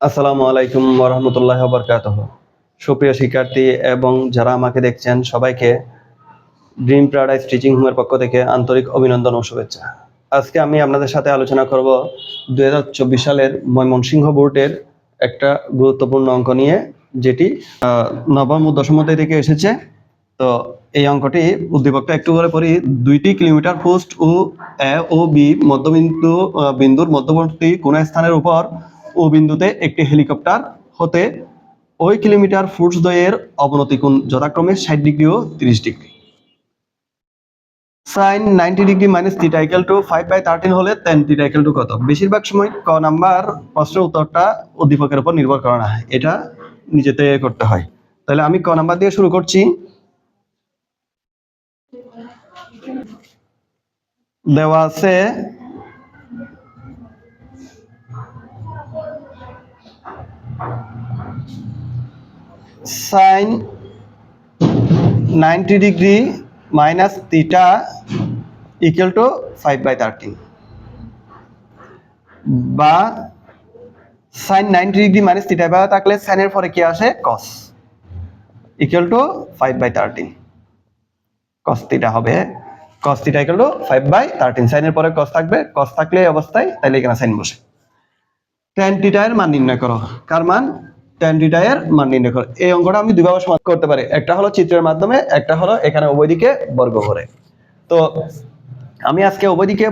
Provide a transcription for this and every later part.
আসসালামু আলাইকুম ওরহমতুল্লাহ বরকাত সুপ্রিয় শিক্ষার্থী এবং যারা আমাকে দেখছেন, সবাইকে ড্রিম প্যারাডাইজ টিচিং হোমের পক্ষ থেকে আন্তরিক অভিনন্দন ও শুভেচ্ছা। আজকে আমি আপনাদের সাথে আলোচনা করব দুই হাজার চব্বিশ সালের ময়মনসিংহ বোর্ডের একটা গুরুত্বপূর্ণ অঙ্ক নিয়ে, যেটি নবম ও দশম থেকে এসেছে। তো এই অঙ্কটি উদ্দীপকটা একটু করে পড়ি। দুইটি কিলোমিটার পোস্ট ও এ ও বি মধ্যবিন্দু বিন্দুর মধ্যবর্তী কোন স্থানের উপর ও বিন্দুতে একটি হেলিকপ্টার হতে ওই কিলোমিটার ফুট দ্বয়ের অবনতি কোণ যথাক্রমে ষাট ডিগ্রি ও তিরিশ degree. Sine ninety degree minus theta equal to five by thirteen হলে টেন থিটা টু কত? বেশিরভাগ সময় ক নাম্বার প্রশ্নের উত্তরটা উদ্দীপকের উপর নির্ভর করে না, এটা নিজেতে করতে হয়। তাহলে আমি ক নাম্বার দিয়ে শুরু করছি। দেওয়া আছে sine ninety degree minus theta equal to five by thirteen. বা sine ninety degree minus theta বা থাকলে সাইনের পরে কি আসে? Cos equal to five by thirteen. Cos theta হবে cos theta equal to five by thirteen. সাইনের পরে কস থাকবে কস থাকলে অবস্থায় তাহলে এখানে সাইন বসে। টেন থিটা এর মান নির্ণয় করো, কার মান? থিটা এর মান নির্ণয় করো এই অঙ্কটা আমি সমাধান করতে পারি। একটা হলো চিত্রের মাধ্যমে, একটা হলো এখানে বর্গ করে। তো আমি আজকে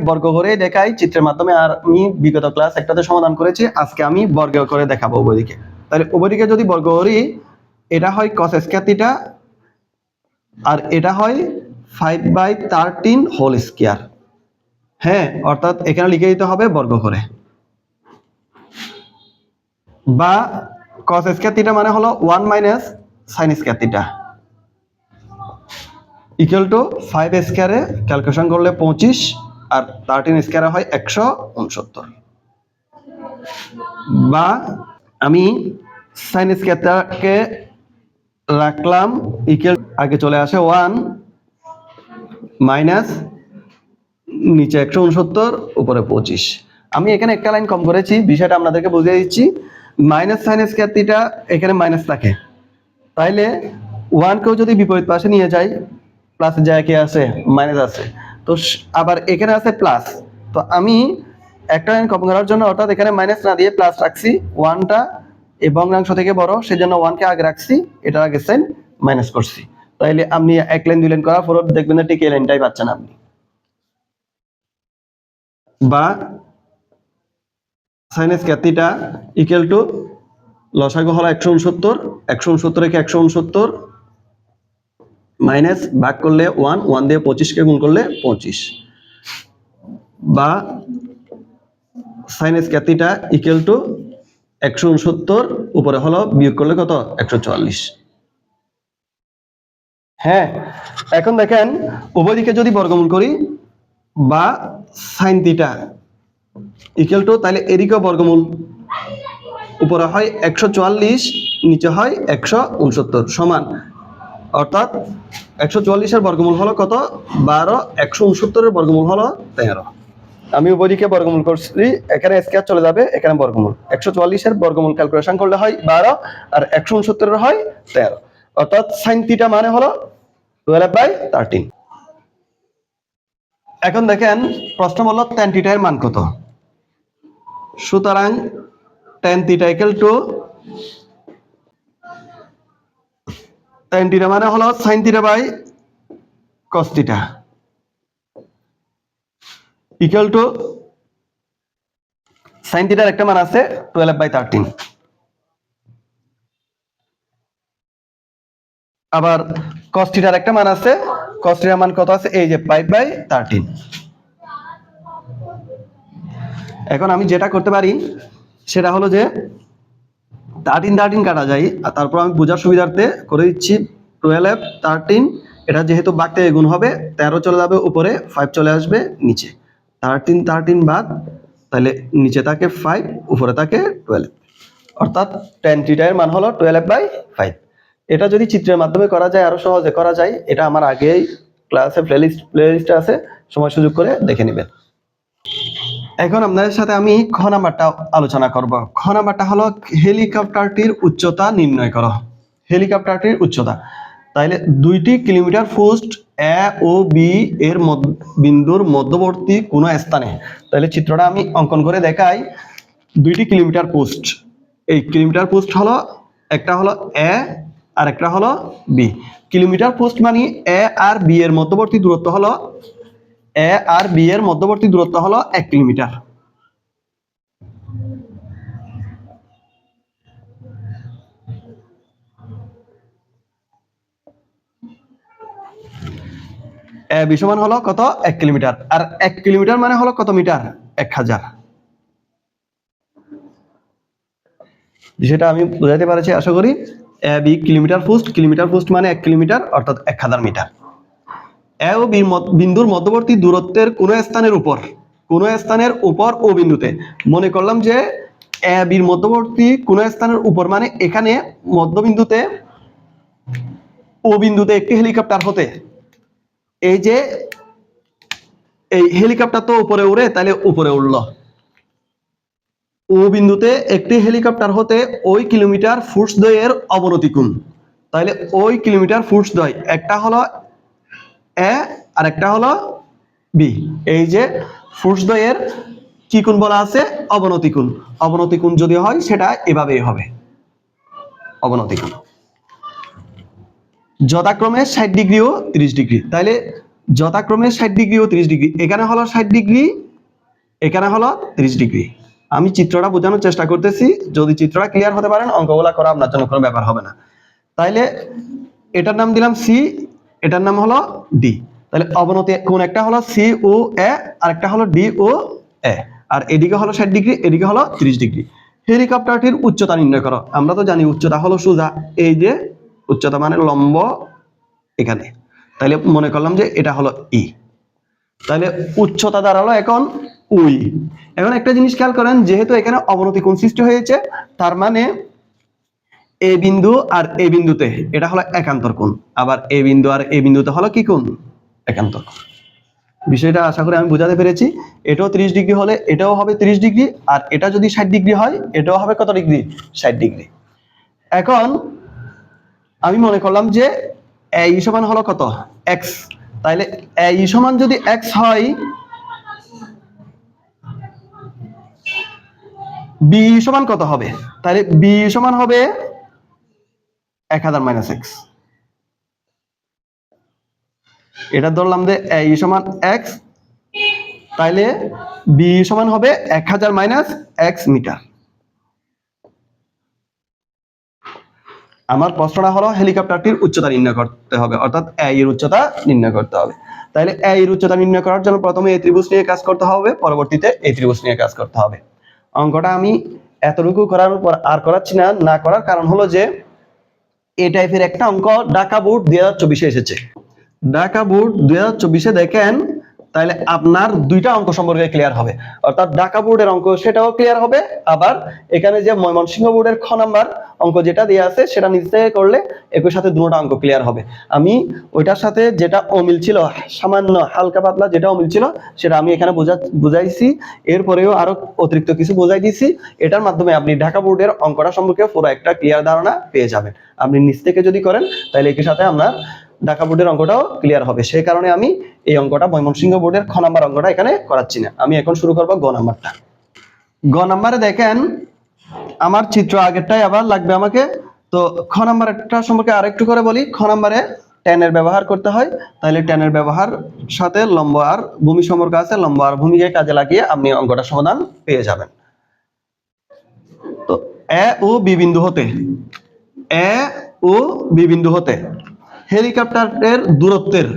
বর্গ করে দেখাই চিত্রের মাধ্যমে, আর আমি বিগত ক্লাস একটাতে সমাধান করেছি, আজকে আমি বর্গ করে দেখাবো উভয় দিকে। তাহলে উভয় দিকে যদি বর্গ করি, এটা হয় কস স্কয়ার আর এটা হয় five by thirteen whole square হ্যাঁ অর্থাৎ এখানে লিখে দিতে হবে বর্গ করে। বা cos স্কয়ার থিটা মানে হলো 1 minus sin square theta equal to 5 স্কয়ারে ক্যালকুলেশন করলে 25 আর 13 স্কয়ারে হয় 169 বা আমি sin স্কয়ারটাকে রাখলাম ইকুয়াল আগে চলে আসে 1 মাইনাস নিচে 169 উপরে 25 আমি এখানে একটা লাইন কম করেছি, বিষয়টা আপনাদেরকে বুঝিয়ে দিচ্ছি। মাইনাস সাইন স্কয়ার থিটা এখানে মাইনাস থাকে। তাইলে ওয়ানকেও যদি বিপরীত পাশে নিয়ে যাই প্লাস কি আছে? মাইনাস আছে। তো আবার এখানে আছে প্লাস তো আমি একটা লাইন কম করার জন্য অর্থাৎ এখানে মাইনাস না দিয়ে প্লাস রাখছি ওয়ানটা এই ভগ্নাংশ থেকে বড়, সেজন্য ওয়ানকে আগে রাখছি, এটার আগে সাইন মাইনাস করছি। তাইলে আপনি এক লাইন দুই লাইন করার পর দেখবেন ঠিক এই লাইনটাই পাচ্ছেন আপনি। বা sine square theta equal to লসাগু হলো একশো উনসত্তর একশো উনসত্তর রেখে একশো উনসত্তর? মাইনাস ভাগ করলে ওয়ান ওয়ান দিয়ে পঁচিশকে গুণ করলে পঁচিশ। বা sine square theta equal to একশো উনসত্তর, উপরে হলো বিয়োগ করলে কত? একশো চুয়াল্লিশ। হ্যাঁ এখন দেখেন, উভয় দিকে যদি বর্গমূল করি, বা সাইন থিটা ইকুয়াল টু তাহলে এদিকেও বর্গমূল উপরে হয় একশো চুয়াল্লিশ, নিচে হয় একশো উনসত্তর সমান। অর্থাৎ একশো চুয়াল্লিশের বর্গমূল হলো কত? বারো, একশো উনসত্তরের বর্গমূল হলো তেরো। আমি উপদিকে বর্গমূল করছি, এখানে স্কেয়ার চলে যাবে, এখানে বর্গমূল। একশো চুয়াল্লিশের বর্গমূল ক্যালকুলেশন করলে হয় বারো আর একশো উনসত্তরের হয় তেরো। অর্থাৎ সাইন থিটা মানে হলো টুয়েলভ বাই থার্টিন এখন দেখেন প্রশ্ন বলল টেন থিটার মান কত? সুতরাং tan theta equal to tan theta মানে হলো sine theta by cos theta equal to sine থিটার একটা মান আছে টুয়েলভ বাই থার্টিন আবার কস থিটার একটা মান আছে কস থিটার মান কত আছে? এই যে ফাইভ বাই থার্টিন এখন আমি যেটা করতে পারি, সেটা হলো যে থার্টিন থার্টিন কাটা যায়। আর তারপর আমি বোঝার সুবিধার্থে করে দিচ্ছি টুয়েলভ থার্টিন এটা যেহেতু বাঘ থেকে গুণ হবে, তেরো চলে যাবে উপরে ফাইভ চলে আসবে নিচে। থার্টিন থার্টিন বাদ, তাহলে নিচে থাকে ফাইভ উপরে থাকে টুয়েলভ অর্থাৎ টেন থিটার মান হলো টুয়েলভ বাই ফাইভ এটা যদি চিত্রের মাধ্যমে করা যায়, আরও সহজে করা যায়, এটা আমার আগেই ক্লাসে প্লেলিস্ট প্লেলিস্টে আছে। সময় সুযোগ করে দেখে নেবেন। এখন আপনাদের সাথে আমি খ নাম্বারটা আলোচনা করব। খ নাম্বারটা হলো হেলিকপ্টারটির উচ্চতা নির্ণয় করো। হেলিকপ্টারটির উচ্চতা। তাইলে দুইটি কিলোমিটার পোস্ট এ ও বি এর বিন্দুর মধ্যবর্তী কোনো স্থানে। তাহলে চিত্রটা আমি অঙ্কন করে দেখাই। দুইটি কিলোমিটার পোস্ট। এই কিলোমিটার পোস্ট হলো, একটা হলো এ আর একটা হলো বি কিলোমিটার পোস্ট মানে এ আর বি এর মধ্যবর্তী দূরত্ব হলো এ আর বি এর মধ্যবর্তী দূরত্ব হলো এক কিলোমিটার। এ বি সমান হলো কত? এক কিলোমিটার। আর এক কিলোমিটার মানে হলো কত মিটার? এক হাজার। বিষয়টা আমি বোঝাতে পারছি, আশা করি। A B kilometre post kilometre post মানে এক কিলোমিটার, অর্থাৎ এক হাজার মিটার। এ ও বিন্দুর মধ্যবর্তী দূরত্বের কোন স্থানের উপর, কোন স্থানের উপর ও বিন্দুতে। মনে করলাম যে এ বির মধ্যবর্তী কোন স্থানের উপর মানে এখানে মধ্যবিন্দুতে ও বিন্দুতে একটি হেলিকপ্টার হতে। এই যে এই হেলিকপ্টার তো উপরে উড়ে, তাহলে উপরে উড়লো। ও বিন্দুতে একটি হেলিকপ্টার হতে ওই কিলোমিটার ফুটস দয়ের অবনতি কোণ তাহলে ওই কিলোমিটার ফুটস দয় একটা হলো এ আর একটা হলো বি। এই যে ফুটস দয়ের কি কোণ বলা আছে? অবনতি কোণ। অবনতি কোণ যদি হয়, সেটা এভাবেই হবে। অবনতি কোণ। যথাক্রমে ষাট ডিগ্রি ও তিরিশ ডিগ্রি। তাইলে যথাক্রমে ষাট ডিগ্রি ও তিরিশ ডিগ্রি। এখানে হলো ষাট ডিগ্রি, এখানে হলো তিরিশ ডিগ্রি। আমি চিত্রটা বোঝানোর চেষ্টা করতেছি। যদি চিত্রটা ক্লিয়ার হতে পারেন, অঙ্কগুলা করা আপনার জন্য কোনো ব্যাপার হবে না। তাইলে এটার নাম দিলাম সি এটার নাম হলো ডি তাহলে অবনতি কোন একটা হলো সি ও এ আর একটা হলো ডি ও এ আর এদিকে হলো ষাট ডিগ্রি, এদিকে হলো তিরিশ ডিগ্রি। হেলিকপ্টারটির উচ্চতা নির্ণয় করো। আমরা তো জানি উচ্চতা হলো সোজা। এই যে উচ্চতা মানে লম্ব এখানে। তাহলে মনে করলাম যে এটা হলো ই তাহলে উচ্চতা দাঁড়াল এখন উই। এখন একটা জিনিস খেয়াল করেন, যেহেতু এখানে অবনতি কোন সৃষ্টি হয়েছে, তার মানে এ বিন্দু আর এ বিন্দুতে। এটা হলো একান্তর কোণ। আবার এ বিন্দু আর এ বিন্দুতে হলো কি কোণ? একান্তর কোণ। বিষয়টা আশা করি আমি বোঝাতে পেরেছি। এটাও 30 ডিগ্রি হলে এটাও হবে 30 ডিগ্রি, আর এটা যদি 60 ডিগ্রি হয়, এটাও হবে কত ডিগ্রি? 60 ডিগ্রি। এখন আমি মনে করলাম যে এ সমান হলো কত? এক্স। তাইলে এ সমান যদি এক্স হয়, বি সমান কত হবে? তাহলে বি সমান হবে এক হাজার মাইনাস এক্স এটা ধরলাম যে ই সমান এক্স তাইলে বি সমান হবে এক হাজার মাইনাস এক্স মিটার। আমার প্রশ্নটা হলো হেলিকপ্টারটির উচ্চতা নির্ণয় করতে হবে, অর্থাৎ এ এর উচ্চতা নির্ণয় করতে হবে। তাহলে এ এর উচ্চতা নির্ণয় করার জন্য প্রথমে এই ত্রিভুজ নিয়ে কাজ করতে হবে, পরবর্তীতে এই ত্রিভুজ নিয়ে কাজ করতে হবে। অঙ্কটা আমি এতটুকু করার পর আর করাচ্ছি না না করার কারণ হলো যে এই টাইপের একটা অঙ্ক ঢাকা বোর্ড দুই হাজার চব্বিশে এসেছে। ঢাকা বোর্ড দুই হাজার চব্বিশে দেখেন তাহলে আপনার দুইটা অঙ্ক সম্পর্কে ক্লিয়ার হবে। অর্থাৎ ঢাকা বোর্ডের অঙ্ক সেটাও ক্লিয়ার হবে, আবার এখানে যে ময়মনসিংহ বোর্ডের খ নাম্বার অঙ্ক যেটা দেওয়া আছে সেটা নিচ থেকে করলে একই সাথে দুটো অঙ্ক ক্লিয়ার হবে। আমি ওইটার সাথে যেটা অমিল ছিল, সামান্য হালকা পাতলা যেটা অমিল ছিল, সেটা আমি এখানে বোঝা বুঝাইছি। এরপরেও আরও অতিরিক্ত কিছু বোঝাই দিয়েছি এটার মাধ্যমে আপনি ঢাকা বোর্ডের অঙ্কটা সম্পর্কে পুরো একটা ক্লিয়ার ধারণা পেয়ে যাবেন। আপনি নিচ থেকে যদি করেন, তাহলে একই সাথে আপনার ঢাকা বোর্ডের অঙ্কটাও ক্লিয়ার হবে। সেই কারণে আমি এই অঙ্কটা ময়মনসিংহ বোর্ডের খ নাম্বার অঙ্কটা এখানে করাচ্ছি না। আমি এখন শুরু করব গ নাম্বারটা। গ নাম্বারে দেখেন, আমার চিত্র আগেরটাই আবার লাগবে আমাকে। তো খ নাম্বারটা সম্পর্কে আরেকটু করে বলি। খ নাম্বারে টেনের ব্যবহার করতে হয়। তাহলে টেনের ব্যবহার সাথে লম্ব আর ভূমি সম্পর্ক আছে। লম্ব আর ভূমিকে কাজে লাগিয়ে আপনি অঙ্কটা সমাধান পেয়ে যাবেন। তো এ ও বি বিন্দু হতে। এ ও বি বিন্দু হতে। হেলিকপ্টারের দূরত্বের,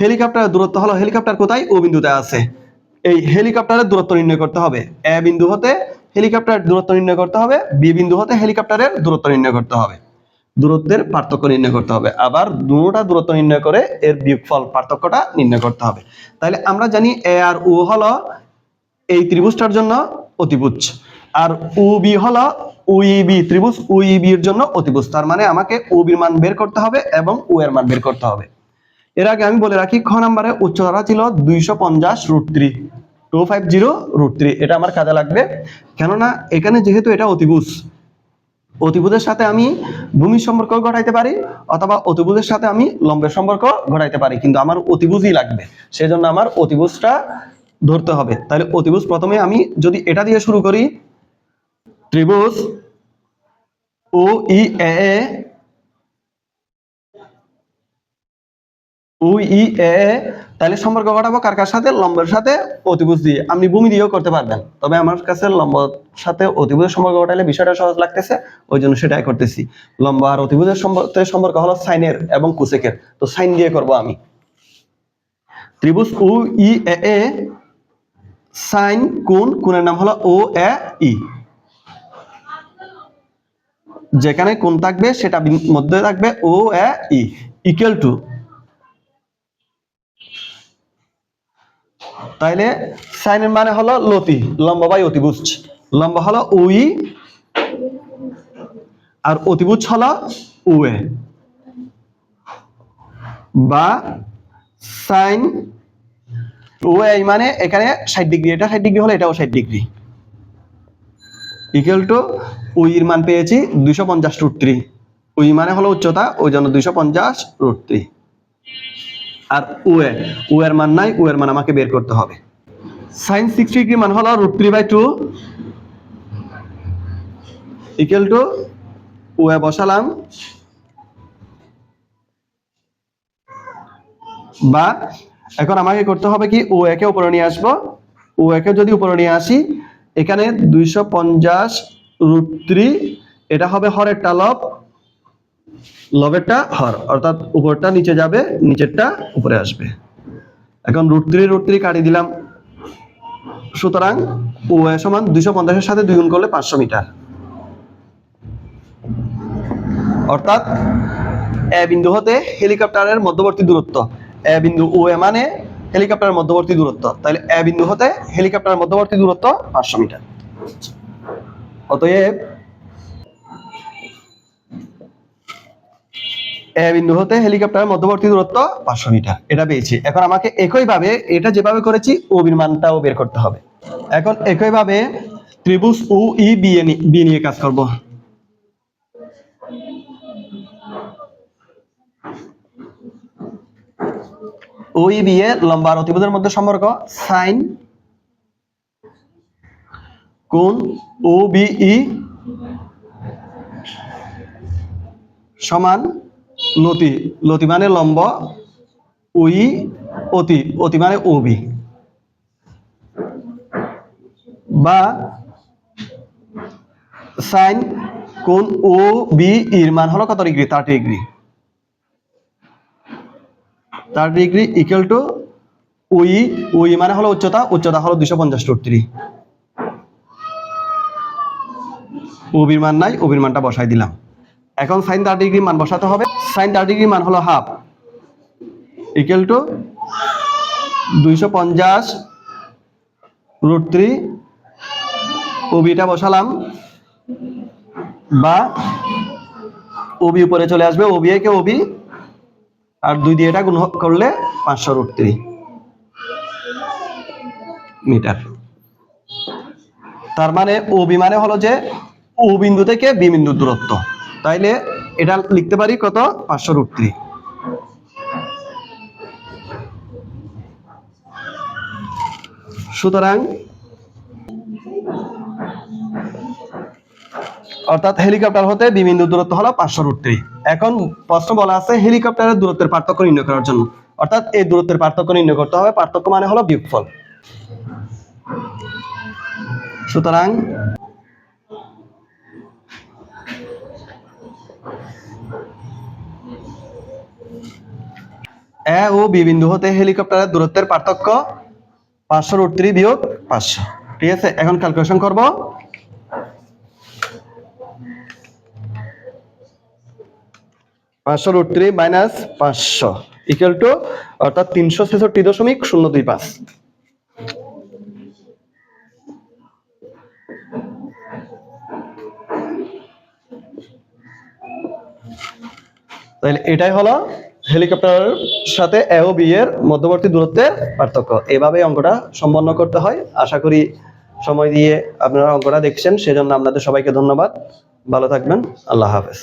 হেলিকপ্টারের দূরত্ব হলো হেলিকপ্টার কোথায়? ও বিন্দুতে আছে। এই হেলিকপ্টারের দূরত্ব নির্ণয় করতে হবে। এ বিন্দু হতে হেলিকপ্টারের দূরত্ব নির্ণয় করতে হবে, বি বিন্দু হতে হেলিকপ্টারের দূরত্ব নির্ণয় করতে হবে। দূরত্বের পার্থক্য নির্ণয় করতে হবে। আবার দুটোটা দূরত্ব নির্ণয় করে এর বিয়োগফল পার্থক্যটা নির্ণয় করতে হবে। তাহলে আমরা জানি এ আর ও হলো এই ত্রিভুজটার জন্য অতিভুজ। আর বি হলো উইবি ত্রিভুজ উইবি এর জন্য অতিভুজ। তার মানে আমাকে বির মান বের করতে হবে এবং ও এর মান বের করতে হবে। এর আগে আমি বলে রাখি, খ নাম্বারে উচ্চতা ছিল দুইশো পঞ্চাশ root three two five zero root three এটা আমার কাজে লাগবে। কেননা এখানে যেহেতু এটা অতিভুজ, অতিভুজের সাথে আমি ভূমির সম্পর্ক ঘটাইতে পারি অথবা অতিভুজের সাথে আমি লম্বের সম্পর্ক ঘটাইতে পারি, কিন্তু আমার অতিভুজই লাগবে। সেজন্য আমার অতিভুজটা ধরতে হবে। তাহলে অতিভুজ প্রথমে আমি যদি এটা দিয়ে শুরু করি ত্রিভুজ ও ই, এ ই, এ তাহলে সম্পর্ক ঘটাবো কার কার সাথে? লম্বের সাথে অতিভুজ দিয়ে। আপনি ভূমি দিয়েও করতে পারবেন। তবে আমার কাছে সাথে অতিভুজের সম্পর্ক ঘটালে বিষয়টা সহজ লাগতেছে, ওই জন্য সেটাই করতেছি। লম্ব আর অতিভুজের সম্পর্কে হলো সাইনের এবং কুসেকের তো সাইন দিয়ে করব আমি। ত্রিভুজ ও ই এ, সাইন, কোণ, কোণের নাম হলো ও, এ, ই। যেখানে কোন থাকবে, সেটা মধ্যে থাকবে ও, এ, ই ইকুয়াল টু তাইলে সাইনের মানে হলো লতি, লম্বা বাই অতিভুজ। লম্বা হলো উই, আর অতিভুজ হলো উয়ে। বা সাইন উয়ে মানে এখানে ষাট ডিগ্রি, এটা ষাট ডিগ্রি হলে এটাও ষাট ডিগ্রি। ইকুয়াল টু উইর মান পেয়েছি দুইশো পঞ্চাশ রুট থ্রি উই মানে হলো উচ্চতা, ওই জন্য দুইশো পঞ্চাশ রুট থ্রি আর উয়ে উয়ের মান নাই উয়ের মান আমাকে বের করতে হবে। সাইন সিক্সটি ডিগ্রি মান হলো root three by two equal to উয়ে বসালাম। বা এখন আমাকে করতে হবে কি ও একে উপরে নিয়ে আসব। ও একে যদি উপরে নিয়ে আসি এখানে দুইশো পঞ্চাশ রুট থ্রি, এটা হবে হরেরটা লব, লবেরটা হর, অর্থাৎ উপরটা নিচে যাবে, নিচেরটা উপরে আসবে। এখন রুট থ্রি রুট থ্রি কাটিয়ে দিলাম। সুতরাং ও সমান দুইশো পঞ্চাশের সাথে দুই গুণ করলে পাঁচশো মিটার। অর্থাৎ এ বিন্দু হতে হেলিকপ্টারের মধ্যবর্তী দূরত্ব। এ বিন্দু ও এ মানে হেলিকপ্টারের মধ্যবর্তী দূরত্ব। তাহলে এ বিন্দু হতে হেলিকপ্টারের মধ্যবর্তী দূরত্ব পাঁচশো মিটার। অতএব এ বিন্দু হতে হেলিকপ্টারের মধ্যবর্তী দূরত্ব পাঁচশো মিটার। এটা পেয়েছি। এখন আমাকে একইভাবে এটা যেভাবে করেছি, ও মানটাও বের করতে হবে। এখন একইভাবে ত্রিভুজ ও ই বি নিয়ে কাজ করব। ও ই বি এ লম্বা আর অতিভুজের মধ্যে সম্পর্ক। সাইন। কোণ ও, বি, ই। সমান লতি। লতি মানে লম্ব, উই, অতি। অতি মানে ওবি বা। সাইন কোন ও, বি এর মান হলো কত degree? Thirty degree. Thirty degree equal to we উই মানে হলো উচ্চতা উচ্চতা হলো দুশো পঞ্চাশ রুট থ্রি ওবির মান নাই, ওবির মানটা বসাই দিলাম। এখন সাইন থার্টি ডিগ্রি মান বসাতে হবে। সাইন থার্টি ডিগ্রি মান হলো হাফ ইকুয়াল টু দুইশো পঞ্চাশ রুট থ্রি ওবিটা বসালাম। বা ওবি উপরে চলে আসবে। ওবি একে ওবি আর দুই দিয়ে এটা গুণ করলে পাঁচশো রুট থ্রি মিটার। তার মানে ওবি মানে হলো যে ও বিন্দু থেকে বি বিন্দুর দূরত্ব। তাইলে এটা লিখতে পারি কত? পাঁচশো রুট থ্রি সুতরাং অর্থাৎ হেলিকপ্টার হতে বি দূরত্ব হলো পাঁচশো রুট থ্রি এখন প্রশ্ন বলা আছে, হেলিকপ্টারের দূরত্বের পার্থক্য নির্ণয় করার জন্য। অর্থাৎ এই দূরত্বের পার্থক্য নির্ণয় করতে হবে, পার্থক্য মানে হলো বিয়োগফল। সুতরাং এ ও বি বিন্দু হতে হেলিকপ্টারের দূরত্বের পার্থক্য পাঁচশো রুট থ্রি বিয়োগ পাঁচশো। ঠিক আছে? এখন ক্যালকুলেশন করব। পাঁচশো রুট থ্রি মাইনাস পাঁচশো ইকুয়াল টু অর্থাৎ তিনশো ছেষট্টি দশমিক শূন্য দুই পাঁচ। তাহলে এটাই হলো হেলিকপ্টারের সাথে এ ও বি এর মধ্যবর্তী দূরত্বের পার্থক্য। এভাবে অঙ্কটা সম্পন্ন করতে হয়। আশা করি সময় দিয়ে আপনারা অঙ্কটা দেখছেন। সেজন্য আপনাদের সবাইকে ধন্যবাদ। ভালো থাকবেন। আল্লাহ হাফেজ।